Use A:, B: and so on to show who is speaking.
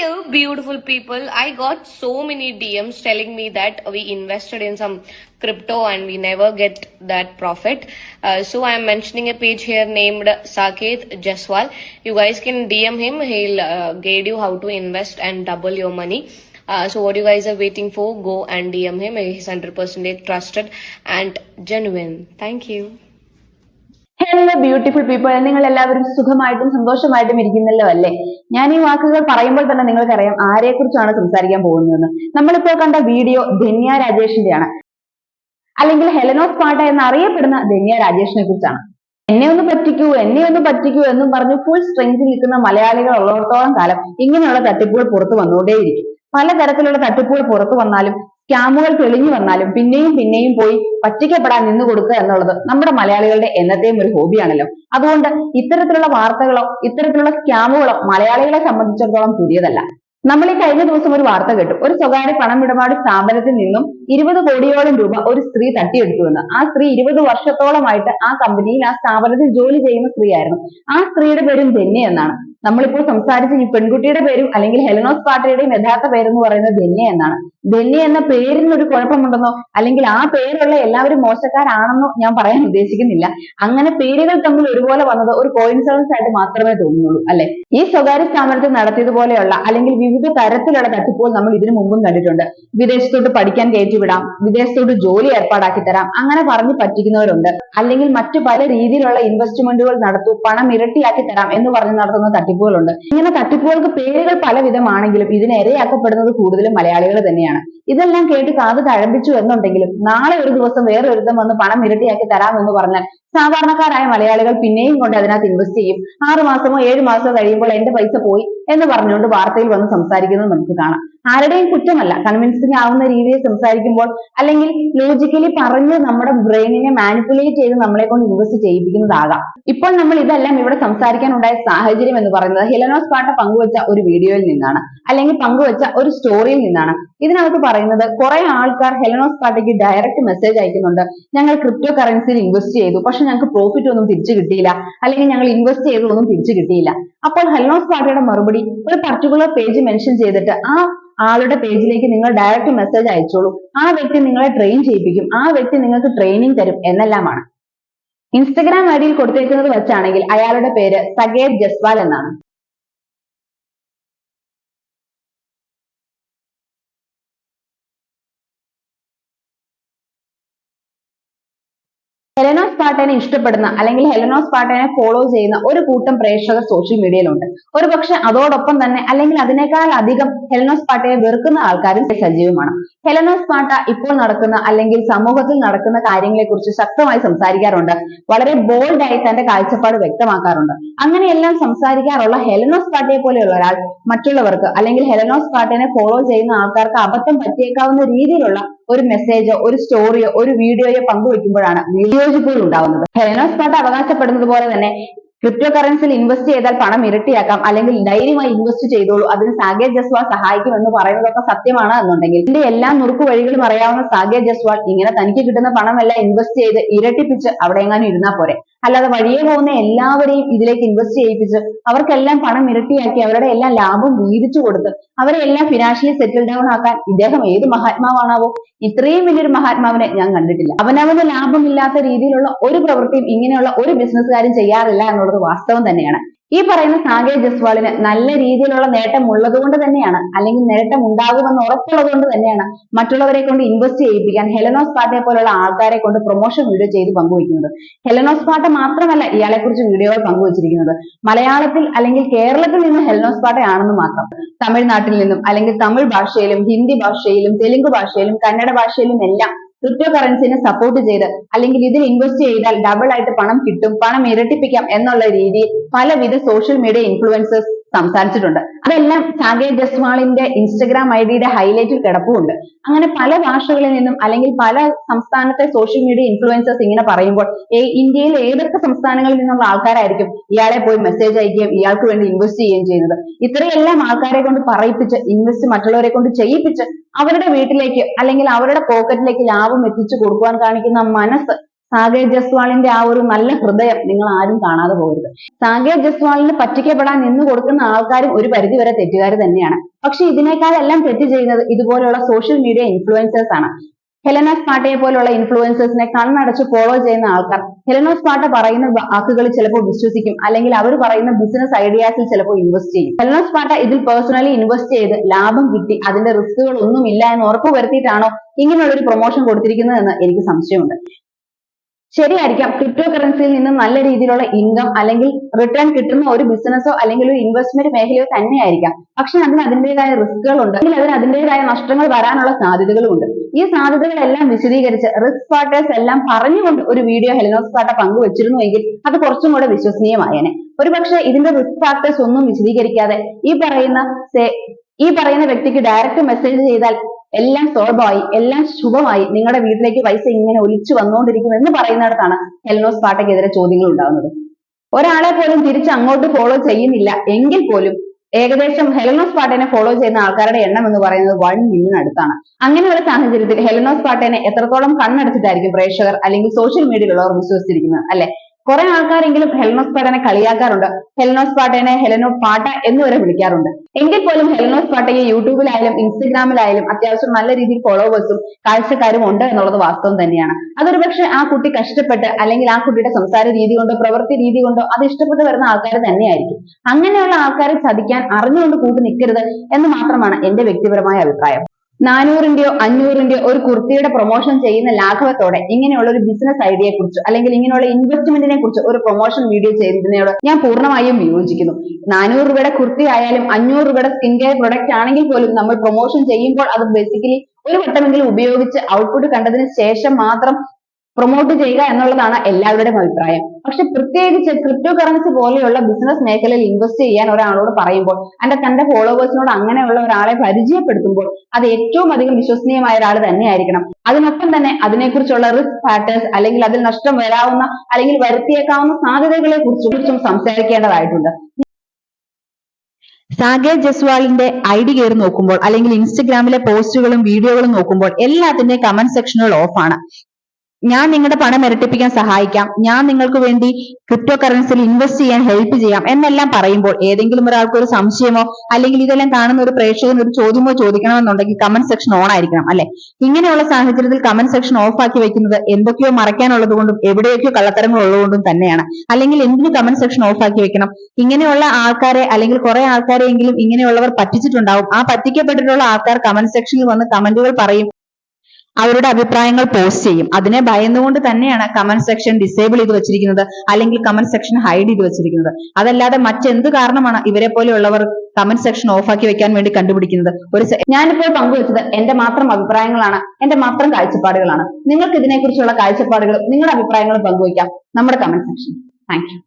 A: Hello, beautiful people. I got so many DMs telling me that we invested in some crypto and we never get that profit. Uh, so I'm mentioning a page here named Saket Jaswal. You guys can DM him. He'll uh, guide you how to invest and double your money. Uh, so what you guys are waiting for, go and DM him. He's 100% trusted and genuine. Thank you.
B: Hello beautiful people നിങ്ങൾ എല്ലാവരും സുഖമായിട്ടും സന്തോഷമായിട്ടും ഇരിക്കുന്നല്ലോ അല്ലേ? ഞാൻ ഈ വാക്കുകൾ പറയുമ്പോൾ തന്നെ നിങ്ങൾക്കറിയാം ആരെക്കുറിച്ചാണ് സംസാരിക്കാൻ പോകുന്നതെന്ന്. നമ്മളിപ്പോൾ കണ്ട വീഡിയോ ധന്യ രാജേഷിന്റെയാണ്. അല്ലെങ്കിൽ ഹെലനോസ് പാട്ട എന്ന് അറിയപ്പെടുന്ന ധന്യ രാജേഷിനെ കുറിച്ചാണ്. എന്നെ ഒന്ന് പറ്റിക്കൂ എന്നെ ഒന്ന് പറ്റിക്കൂ എന്നും പറഞ്ഞ് ഫുൾ സ്ട്രെങ്തിൽ നിൽക്കുന്ന മലയാളികൾ ഉള്ളിടത്തോളം കാലം ഇങ്ങനെയുള്ള തട്ടിപ്പുകൾ പുറത്തു വന്നുകൊണ്ടേയിരിക്കും. പലതരത്തിലുള്ള തട്ടിപ്പുകൾ പുറത്തു വന്നാലും സ്കാമുകൾ തെളിഞ്ഞു വന്നാലും പിന്നെയും പിന്നെയും പോയി പറ്റിക്കപ്പെടാൻ നിന്നു കൊടുക്കുക എന്നുള്ളത് നമ്മുടെ മലയാളികളുടെ എന്നത്തെയും ഒരു ഹോബിയാണല്ലോ. അതുകൊണ്ട് ഇത്തരത്തിലുള്ള വാർത്തകളോ ഇത്തരത്തിലുള്ള സ്കാമുകളോ മലയാളികളെ സംബന്ധിച്ചിടത്തോളം പുതിയതല്ല. നമ്മൾ ഈ കഴിഞ്ഞ ദിവസം ഒരു വാർത്ത കേട്ടു. ഒരു സ്വകാര്യ പണമിടപാട് സ്ഥാപനത്തിൽ നിന്നും ഇരുപത് കോടിയോളം രൂപ ഒരു സ്ത്രീ തട്ടിയെടുത്തുവെന്ന് ആ സ്ത്രീ ഇരുപത് വർഷത്തോളമായിട്ട് ആ കമ്പനിയിൽ ആ സ്ഥാപനത്തിൽ ജോലി ചെയ്യുന്ന സ്ത്രീയായിരുന്നു. ആ സ്ത്രീയുടെ പേരും ധന്യ എന്നാണ്. നമ്മളിപ്പോൾ സംസാരിച്ച ഈ പെൺകുട്ടിയുടെ പേരും അല്ലെങ്കിൽ ഹെലനോസ് പാട്ടയുടെയും യഥാർത്ഥ പേരെന്ന് പറയുന്നത് ധന്യ എന്നാണ്. ധന്യ എന്ന പേരിന് ഒരു കുഴപ്പമുണ്ടെന്നോ അല്ലെങ്കിൽ ആ പേരുള്ള എല്ലാവരും മോശക്കാരാണെന്നോ ഞാൻ പറയാൻ ഉദ്ദേശിക്കുന്നില്ല. അങ്ങനെ പേരുകൾ തമ്മിൽ ഒരുപോലെ വന്നത് ഒരു കോയിൻസിഡൻസ് ആയിട്ട് മാത്രമേ തോന്നുന്നുള്ളൂ അല്ലെ? ഈ സ്വകാര്യ സ്ഥാപനത്തിൽ നടത്തിയതുപോലെയുള്ള അല്ലെങ്കിൽ വിവിധ തരത്തിലുള്ള തട്ടിപ്പുകൾ നമ്മൾ ഇതിനു മുമ്പും കണ്ടിട്ടുണ്ട്. വിദേശത്തോട്ട് പഠിക്കാൻ കയറ്റിവിടാം വിദേശത്തോട്ട് ജോലി ഏർപ്പാടാക്കി തരാം അങ്ങനെ പറഞ്ഞു പറ്റിക്കുന്നവരുണ്ട്. അല്ലെങ്കിൽ മറ്റു പല രീതിയിലുള്ള ഇൻവെസ്റ്റ്മെന്റുകൾ നടത്തൂ പണം ഇരട്ടിയാക്കി തരാം എന്ന് പറഞ്ഞ് നടത്തുന്ന തട്ടിപ്പുകളുണ്ട്. ഇങ്ങനെ തട്ടിപ്പുകൾക്ക് പേരുകൾ പലവിധമാണെങ്കിലും ഇതിന് ഇരയാക്കപ്പെടുന്നത് കൂടുതലും മലയാളികൾ തന്നെയാണ്. mañana. ഇതെല്ലാം കേട്ട് കാത് കഴമ്പിച്ചു എന്നുണ്ടെങ്കിലും നാളെ ഒരു ദിവസം വേറെ ഒരുത്തം വന്ന് പണം ഇരട്ടിയാക്കി തരാമെന്ന് പറഞ്ഞാൽ സാധാരണക്കാരായ മലയാളികൾ പിന്നെയും കൊണ്ട് അതിനകത്ത് ഇൻവെസ്റ്റ് ചെയ്യും. ആറു മാസമോ ഏഴ് മാസമോ കഴിയുമ്പോൾ എന്റെ പൈസ പോയി എന്ന് പറഞ്ഞുകൊണ്ട് വാർത്തയിൽ വന്ന് സംസാരിക്കുന്നത് നമുക്ക് കാണാം. ആരുടെയും കുറ്റമല്ല. കൺവിൻസിങ് ആവുന്ന രീതിയിൽ സംസാരിക്കുമ്പോൾ അല്ലെങ്കിൽ ലോജിക്കലി പറഞ്ഞ് നമ്മുടെ ബ്രെയിനിനെ മാനിപ്പുലേറ്റ് ചെയ്ത് നമ്മളെ കൊണ്ട് ഇൻവെസ്റ്റ് ചെയ്യിപ്പിക്കുന്നതാകാം. ഇപ്പോൾ നമ്മൾ ഇതെല്ലാം ഇവിടെ സംസാരിക്കാൻ ഉണ്ടായ സാഹചര്യം എന്ന് പറയുന്നത് ഹിലനോസ് പാട്ട പങ്കുവച്ച ഒരു വീഡിയോയിൽ നിന്നാണ്. അല്ലെങ്കിൽ പങ്കുവച്ച ഒരു സ്റ്റോറിയിൽ നിന്നാണ്. ഇതിനകത്ത് പറയുന്നത് കുറെ ആൾക്കാർ ഹെലനോസ് പാട്ടയ്ക്ക് ഡയറക്റ്റ് മെസ്സേജ് അയക്കുന്നുണ്ട്. ഞങ്ങൾ ക്രിപ്റ്റോ കറൻസിയിൽ ഇൻവെസ്റ്റ് ചെയ്തു. പക്ഷെ ഞങ്ങൾക്ക് പ്രോഫിറ്റ് ഒന്നും തിരിച്ചു കിട്ടിയില്ല. അല്ലെങ്കിൽ ഞങ്ങൾ ഇൻവെസ്റ്റ് ചെയ്തതൊന്നും തിരിച്ചു കിട്ടിയില്ല. അപ്പോൾ ഹെലനോസ് പാട്ടയുടെ മറുപടി ഒരു പർട്ടിക്കുലർ പേജ് മെൻഷൻ ചെയ്തിട്ട് ആ ആളുടെ പേജിലേക്ക് നിങ്ങൾ ഡയറക്റ്റ് മെസ്സേജ് അയച്ചോളൂ. ആ വ്യക്തി നിങ്ങളെ ട്രെയിൻ ചെയ്യിപ്പിക്കും. ആ വ്യക്തി നിങ്ങൾക്ക് ട്രെയിനിങ് തരും എന്നെല്ലാമാണ്. ഇൻസ്റ്റഗ്രാം ഐഡിയിൽ ഡിയിൽ കൊടുത്തേക്കുന്നത് വെച്ചാണെങ്കിൽ അയാളുടെ പേര് സകേർ ജസ്വാൽ എന്നാണ്. ഹെലനോസ് പാട്ടനെ ഇഷ്ടപ്പെടുന്ന അല്ലെങ്കിൽ ഹെലനോസ് പാട്ടനെ ഫോളോ ചെയ്യുന്ന ഒരു കൂട്ടം പ്രേക്ഷകർ സോഷ്യൽ മീഡിയയിലുണ്ട് ഒരു പക്ഷെ അതോടൊപ്പം തന്നെ അല്ലെങ്കിൽ അതിനേക്കാൾ അധികം ഹെലനോസ് പാട്ടയെ വെറുക്കുന്ന ആൾക്കാരും സജീവമാണ്. ഹെലനോസ് പാട്ട ഇപ്പോൾ നടക്കുന്ന അല്ലെങ്കിൽ സമൂഹത്തിൽ നടക്കുന്ന കാര്യങ്ങളെ കുറിച്ച് ശക്തമായി സംസാരിക്കാറുണ്ട്. വളരെ ബോൾഡ് ആയി തന്റെ കാഴ്ചപ്പാട് വ്യക്തമാക്കാറുണ്ട്. അങ്ങനെയെല്ലാം സംസാരിക്കാറുള്ള ഹെലനോസ് പാട്ടയെ പോലെയുള്ള ഒരാൾ മറ്റുള്ളവർക്ക് അല്ലെങ്കിൽ ഹെലനോസ് പാട്ടനെ ഫോളോ ചെയ്യുന്ന ആൾക്കാർക്ക് അബദ്ധം പറ്റിയേക്കാവുന്ന രീതിയിലുള്ള ഒരു മെസ്സേജോ ഒരു സ്റ്റോറിയോ ഒരു വീഡിയോയോ പങ്കുവെക്കുമ്പോഴാണ് വിയോജിപ്പുകൾ ഉണ്ടാകുന്നത്. ഹെലനോസ് പാട്ട് അവകാശപ്പെടുന്നത് പോലെ തന്നെ ക്രിപ്റ്റോ കറൻസിയിൽ ഇൻവെസ്റ്റ് ചെയ്താൽ പണം ഇരട്ടിയാക്കാം അല്ലെങ്കിൽ ധൈര്യമായി ഇൻവെസ്റ്റ് ചെയ്തോളൂ അതിന് സാഗേ ജസ്വാൾ സഹായിക്കും എന്ന് പറയുന്നതൊക്കെ സത്യമാണ് എന്നുണ്ടെങ്കിൽ. ഇതിന്റെ എല്ലാ നുറുക്കു വഴികളും അറിയാവുന്ന സാഗേ ജസ്വാൾ ഇങ്ങനെ തനിക്ക് കിട്ടുന്ന പണമെല്ലാം ഇൻവെസ്റ്റ് ചെയ്ത് ഇരട്ടിപ്പിച്ച് അവിടെ എങ്ങാനും ഇരുന്നാൽ പോരെ. അല്ലാതെ വഴിയെ പോകുന്ന എല്ലാവരെയും ഇതിലേക്ക് ഇൻവെസ്റ്റ് ചെയ്യിപ്പിച്ച് അവർക്കെല്ലാം പണം ഇരട്ടിയാക്കി അവരുടെ എല്ലാം ലാഭം വീതിച്ചു കൊടുത്ത് അവരെ എല്ലാം ഫിനാൻഷ്യലി സെറ്റിൽ ഡൗൺ ആക്കാൻ ഇദ്ദേഹം ഏത് മഹാത്മാവാണാവോ? ഇത്രയും വലിയൊരു മഹാത്മാവിനെ ഞാൻ കണ്ടിട്ടില്ല. അവനവന് ലാഭമില്ലാത്ത രീതിയിലുള്ള ഒരു പ്രവൃത്തിയും ഇങ്ങനെയുള്ള ഒരു ബിസിനസ്സുകാരും ചെയ്യാറില്ല എന്നുള്ളത് വാസ്തവം തന്നെയാണ്. ഈ പറയുന്ന സാഗേ ജസ്വാളിന് നല്ല രീതിയിലുള്ള നേട്ടം ഉള്ളത് കൊണ്ട് തന്നെയാണ് അല്ലെങ്കിൽ നേട്ടം ഉണ്ടാകുമെന്ന് ഉറപ്പുള്ളത് കൊണ്ട് തന്നെയാണ് മറ്റുള്ളവരെ കൊണ്ട് ഇൻവെസ്റ്റ് ചെയ്യിപ്പിക്കാൻ ഹെലനോസ് പാട്ടയെ പോലുള്ള ആൾക്കാരെ കൊണ്ട് പ്രൊമോഷൻ വീഡിയോ ചെയ്ത് പങ്കുവയ്ക്കുന്നത്. ഹെലനോസ് പാട്ട മാത്രമല്ല ഇയാളെ കുറിച്ച് വീഡിയോകൾ പങ്കുവച്ചിരിക്കുന്നത്. മലയാളത്തിൽ അല്ലെങ്കിൽ കേരളത്തിൽ നിന്ന് ഹെലനോസ് പാട്ടയാണെന്ന് മാത്രം. തമിഴ്നാട്ടിൽ നിന്നും അല്ലെങ്കിൽ തമിഴ് ഭാഷയിലും ഹിന്ദി ഭാഷയിലും തെലുങ്ക് ഭാഷയിലും കന്നഡ ഭാഷയിലും എല്ലാം ക്രിപ്റ്റോ കറൻസിനെ സപ്പോർട്ട് ചെയ്ത് അല്ലെങ്കിൽ ഇതിൽ ഇൻവെസ്റ്റ് ചെയ്താൽ ഡബിൾ ആയിട്ട് പണം കിട്ടും പണം ഇരട്ടിപ്പിക്കാം എന്നുള്ള രീതിയിൽ പലവിധ സോഷ്യൽ മീഡിയ ഇൻഫ്ലുവൻസേഴ്സ് സംസാരിച്ചിട്ടുണ്ട്. അതെല്ലാം സാഗേ ജസ്വാളിന്റെ ഇൻസ്റ്റഗ്രാം ഐ ഡിയുടെ ഹൈലൈറ്റിൽ കിടപ്പുണ്ട്. അങ്ങനെ പല ഭാഷകളിൽ നിന്നും അല്ലെങ്കിൽ പല സംസ്ഥാനത്തെ സോഷ്യൽ മീഡിയ ഇൻഫ്ലുവൻസേഴ്സ് ഇങ്ങനെ പറയുമ്പോൾ ഇന്ത്യയിൽ ഏതൊക്കെ സംസ്ഥാനങ്ങളിൽ നിന്നുള്ള ആൾക്കാരായിരിക്കും ഇയാളെ പോയി മെസ്സേജ് അയക്കുകയും ഇയാൾക്ക് വേണ്ടി ഇൻവെസ്റ്റ് ചെയ്യുകയും ചെയ്യുന്നത്? ഇത്രയെല്ലാം ആൾക്കാരെ കൊണ്ട് പറയിപ്പിച്ച് ഇൻവെസ്റ്റ് മറ്റുള്ളവരെ കൊണ്ട് ചെയ്യിപ്പിച്ച് അവരുടെ വീട്ടിലേക്ക് അല്ലെങ്കിൽ അവരുടെ പോക്കറ്റിലേക്ക് ലാഭം എത്തിച്ചു കൊടുക്കുവാൻ കാണിക്കുന്ന മനസ്സ് സാകേത് ജസ്വാളിന്റെ ആ ഒരു നല്ല ഹൃദയം നിങ്ങൾ ആരും കാണാതെ പോകരുത്. സാഗേ ജസ്വാളിന് പറ്റിക്കപ്പെടാൻ നിന്ന് കൊടുക്കുന്ന ആൾക്കാരും ഒരു പരിധി വരെ തെറ്റുകാർ തന്നെയാണ്. പക്ഷെ ഇതിനേക്കാളെല്ലാം തെറ്റ് ചെയ്യുന്നത് ഇതുപോലുള്ള സോഷ്യൽ മീഡിയ ഇൻഫ്ലുവൻസേഴ്സ് ആണ്. ഹെലനാസ് പാട്ടയെ പോലുള്ള ഇൻഫ്ലുവൻസേഴ്സിനെ കണ്ണടച്ച് ഫോളോ ചെയ്യുന്ന ആൾക്കാർ. ഹെലനോസ് പാട്ട പറയുന്ന വാക്കുകൾ ചിലപ്പോൾ വിശ്വസിക്കും. അല്ലെങ്കിൽ അവർ പറയുന്ന ബിസിനസ് ഐഡിയാസിൽ ചിലപ്പോൾ ഇൻവെസ്റ്റ് ചെയ്യും. ഹെലനോസ് പാട്ട ഇതിൽ പേഴ്സണലി ഇൻവെസ്റ്റ് ചെയ്ത് ലാഭം കിട്ടി. അതിന്റെ റിസ്കുകൾ ഒന്നും ഇല്ല എന്ന് ഉറപ്പ് വരുത്തിയിട്ടാണോ ഇങ്ങനെയുള്ള ഒരു പ്രൊമോഷൻ കൊടുത്തിരിക്കുന്നതെന്ന് എനിക്ക് സംശയമുണ്ട്. ശരിയായിരിക്കാം. ക്രിപ്റ്റോ കറൻസിയിൽ നിന്ന് നല്ല രീതിയിലുള്ള ഇൻകം അല്ലെങ്കിൽ റിട്ടേൺ കിട്ടുന്ന ഒരു ബിസിനസ്സോ അല്ലെങ്കിൽ ഒരു ഇൻവെസ്റ്റ്മെന്റ് മേഖലയോ തന്നെയായിരിക്കാം. പക്ഷെ അതിന് അതിന്റെതായ ഉണ്ട്. അല്ലെങ്കിൽ അതിന് അതിന്റെതായ നഷ്ടങ്ങൾ വരാനുള്ള സാധ്യതകളും ഉണ്ട്. ഈ സാധ്യതകളെല്ലാം വിശദീകരിച്ച് റിസ്ക് ഫാക്ടേഴ്സ് എല്ലാം പറഞ്ഞുകൊണ്ട് ഒരു വീഡിയോ ഹെലനോസ് പാട്ട പങ്കുവച്ചിരുന്നുവെങ്കിൽ അത് കുറച്ചും കൂടെ വിശ്വസനീയമായേനെ. ഒരുപക്ഷെ ഇതിന്റെ റിസ്ക് ഫാക്ടേഴ്സ് ഒന്നും വിശദീകരിക്കാതെ ഈ പറയുന്ന ഈ പറയുന്ന വ്യക്തിക്ക് ഡയറക്റ്റ് മെസ്സേജ് ചെയ്താൽ എല്ലാം സോൾവായി എല്ലാം ശുഭമായി നിങ്ങളുടെ വീട്ടിലേക്ക് പൈസ ഇങ്ങനെ ഒലിച്ചു വന്നുകൊണ്ടിരിക്കും എന്ന് പറയുന്നിടത്താണ് ഹെൽനോസ് പാട്ടയ്ക്കെതിരെ ചോദ്യങ്ങൾ ഉണ്ടാകുന്നത്. ഒരാളെ പോലും തിരിച്ച് അങ്ങോട്ട് ഫോളോ ചെയ്യുന്നില്ല. എങ്കിൽ പോലും ഏകദേശം ഹെലനോസ് പാട്ടേനെ ഫോളോ ചെയ്യുന്ന ആൾക്കാരുടെ എണ്ണം എന്ന് പറയുന്നത് വൺ മില്യൺ അടുത്താണ്. അങ്ങനെ ഒരു സാഹചര്യത്തിൽ ഹെലനോസ് പാട്ടേനെ എത്രത്തോളം കണ്ണടച്ചിട്ടായിരിക്കും പ്രേക്ഷകർ അല്ലെങ്കിൽ സോഷ്യൽ മീഡിയയിലുള്ളവർ വിശ്വസിച്ചിരിക്കുന്നത്? അല്ലെ? കുറെ ആൾക്കാരെങ്കിലും ഹെൽനോസ് പാട്ടനെ കളിയാക്കാറുണ്ട്. ഹെലനോസ് പാട്ടേനെ ഹെലനോ പാട്ട എന്ന് വരെ വിളിക്കാറുണ്ട്. എങ്കിൽ പോലും ഹെലനോസ് പാട്ടയെ യൂട്യൂബിലായാലും ഇൻസ്റ്റഗ്രാമിലായാലും അത്യാവശ്യം നല്ല രീതിയിൽ ഫോളോവേഴ്സും കാഴ്ചക്കാരും ഉണ്ട് എന്നുള്ളത് വാസ്തവം തന്നെയാണ്. അതൊരു പക്ഷെ ആ കുട്ടി കഷ്ടപ്പെട്ട് അല്ലെങ്കിൽ ആ കുട്ടിയുടെ സംസാര രീതി കൊണ്ടോ പ്രവൃത്തി രീതി കൊണ്ടോ അത് ഇഷ്ടപ്പെട്ട് വരുന്ന ആൾക്കാർ തന്നെയായിരിക്കും. അങ്ങനെയുള്ള ആൾക്കാരെ ചതിക്കാൻ അറിഞ്ഞുകൊണ്ട് കൂട്ടി നിൽക്കരുത് എന്ന് മാത്രമാണ് എന്റെ വ്യക്തിപരമായ അഭിപ്രായം. നാനൂറിന്റെയോ അഞ്ഞൂറിന്റെയോ ഒരു കുർത്തിയുടെ പ്രൊമോഷൻ ചെയ്യുന്ന ലാഘവത്തോടെ ഇങ്ങനെയുള്ള ഒരു ബിസിനസ് ഐഡിയയെ കുറിച്ച് അല്ലെങ്കിൽ ഇങ്ങനെയുള്ള ഇൻവെസ്റ്റ്മെന്റിനെ കുറിച്ച് ഒരു പ്രൊമോഷൻ വീഡിയോ ചെയ്യുന്നതിനോട് ഞാൻ പൂർണമായും വിയോജിക്കുന്നു. നാനൂറ് രൂപയുടെ കുർത്തി ആയാലും അഞ്ഞൂറ് രൂപയുടെ സ്കിൻ കെയർ പ്രൊഡക്റ്റ് ആണെങ്കിൽ പോലും നമ്മൾ പ്രൊമോഷൻ ചെയ്യുമ്പോൾ അത് ബേസിക്കലി ഒരു വട്ടമെങ്കിലും ഉപയോഗിച്ച് ഔട്ട്പുട്ട് കണ്ടതിന് ശേഷം മാത്രം പ്രൊമോട്ട് ചെയ്യുക എന്നുള്ളതാണ് എല്ലാവരുടെയും അഭിപ്രായം. പക്ഷെ പ്രത്യേകിച്ച് ക്രിപ്റ്റോ കറൻസി പോലെയുള്ള ബിസിനസ് മേഖലയിൽ ഇൻവെസ്റ്റ് ചെയ്യാൻ ഒരാളോട് പറയുമ്പോൾ അതിന്റെ തന്റെ ഫോളോവേഴ്സിനോട് അങ്ങനെയുള്ള ഒരാളെ പരിചയപ്പെടുത്തുമ്പോൾ അത് ഏറ്റവും അധികം വിശ്വസനീയമായ ഒരാൾ തന്നെയായിരിക്കണം. അതിനൊപ്പം തന്നെ അതിനെക്കുറിച്ചുള്ള റിസ്ക് ഫാക്ടേഴ്സ് അല്ലെങ്കിൽ അതിൽ നഷ്ടം വരാവുന്ന അല്ലെങ്കിൽ വരുത്തിയേക്കാവുന്ന സാധ്യതകളെ കുറിച്ചും സംസാരിക്കേണ്ടതായിട്ടുണ്ട്. സാഗേ ജസ്വാളിന്റെ ഐ ഡി കയറി നോക്കുമ്പോൾ അല്ലെങ്കിൽ ഇൻസ്റ്റഗ്രാമിലെ പോസ്റ്റുകളും വീഡിയോകളും നോക്കുമ്പോൾ എല്ലാത്തിന്റെയും കമന്റ് സെക്ഷനുകൾ ഓഫാണ് ഞാൻ നിങ്ങളുടെ പണം ഇരട്ടിപ്പിക്കാൻ സഹായിക്കാം. ഞാൻ നിങ്ങൾക്ക് വേണ്ടി ക്രിപ്റ്റോ കറൻസിയിൽ ഇൻവെസ്റ്റ് ചെയ്യാൻ ഹെൽപ്പ് ചെയ്യാം എന്നെല്ലാം പറയുമ്പോൾ ഏതെങ്കിലും ഒരാൾക്ക് ഒരു സംശയമോ അല്ലെങ്കിൽ ഇതെല്ലാം കാണുന്ന ഒരു പ്രേക്ഷകന് ഒരു ചോദ്യമോ ചോദിക്കണമെന്നുണ്ടെങ്കിൽ കമന്റ് സെക്ഷൻ ഓൺ ആയിരിക്കണം അല്ലെ? ഇങ്ങനെയുള്ള സാഹചര്യത്തിൽ കമന്റ് സെക്ഷൻ ഓഫ് ആക്കി വെക്കുന്നത് എന്തൊക്കെയോ മറയ്ക്കാനുള്ളത് കൊണ്ടും എവിടെയൊക്കെയോ കള്ളത്തരങ്ങൾ ഉള്ളതുകൊണ്ടും തന്നെയാണ്. അല്ലെങ്കിൽ എന്തിനു കമന്റ് സെക്ഷൻ ഓഫ് ആക്കി വെക്കണം? ഇങ്ങനെയുള്ള ആൾക്കാരെ അല്ലെങ്കിൽ കുറെ ആൾക്കാരെങ്കിലും ഇങ്ങനെയുള്ളവർ പറ്റിച്ചിട്ടുണ്ടാവും. ആ പറ്റിക്കപ്പെട്ടിട്ടുള്ള ആൾക്കാർ കമന്റ് സെക്ഷനിൽ വന്ന് കമന്റുകൾ പറയും. അവരുടെ അഭിപ്രായങ്ങൾ പോസ്റ്റ് ചെയ്യും. അതിനെ ഭയന്നുകൊണ്ട് തന്നെയാണ് കമന്റ് സെക്ഷൻ ഡിസേബിൾ ചെയ്ത് വെച്ചിരിക്കുന്നത്. അല്ലെങ്കിൽ കമന്റ് സെക്ഷൻ ഹൈഡ് ചെയ്ത് വെച്ചിരിക്കുന്നത്. അതല്ലാതെ മറ്റെന്ത് കാരണമാണ് ഇവരെ പോലെയുള്ളവർ കമന്റ് സെക്ഷൻ ഓഫാക്കി വെക്കാൻ വേണ്ടി കണ്ടുപിടിക്കുന്നത്? ഒരു ഞാനിപ്പോൾ പങ്കുവച്ചത് എന്റെ മാത്രം അഭിപ്രായങ്ങളാണ്. എന്റെ മാത്രം കാഴ്ചപ്പാടുകളാണ്. നിങ്ങൾക്ക് ഇതിനെക്കുറിച്ചുള്ള കാഴ്ചപ്പാടുകളും നിങ്ങളുടെ അഭിപ്രായങ്ങളും പങ്കുവയ്ക്കാം. നമ്മുടെ കമന്റ് സെക്ഷൻ താങ്ക്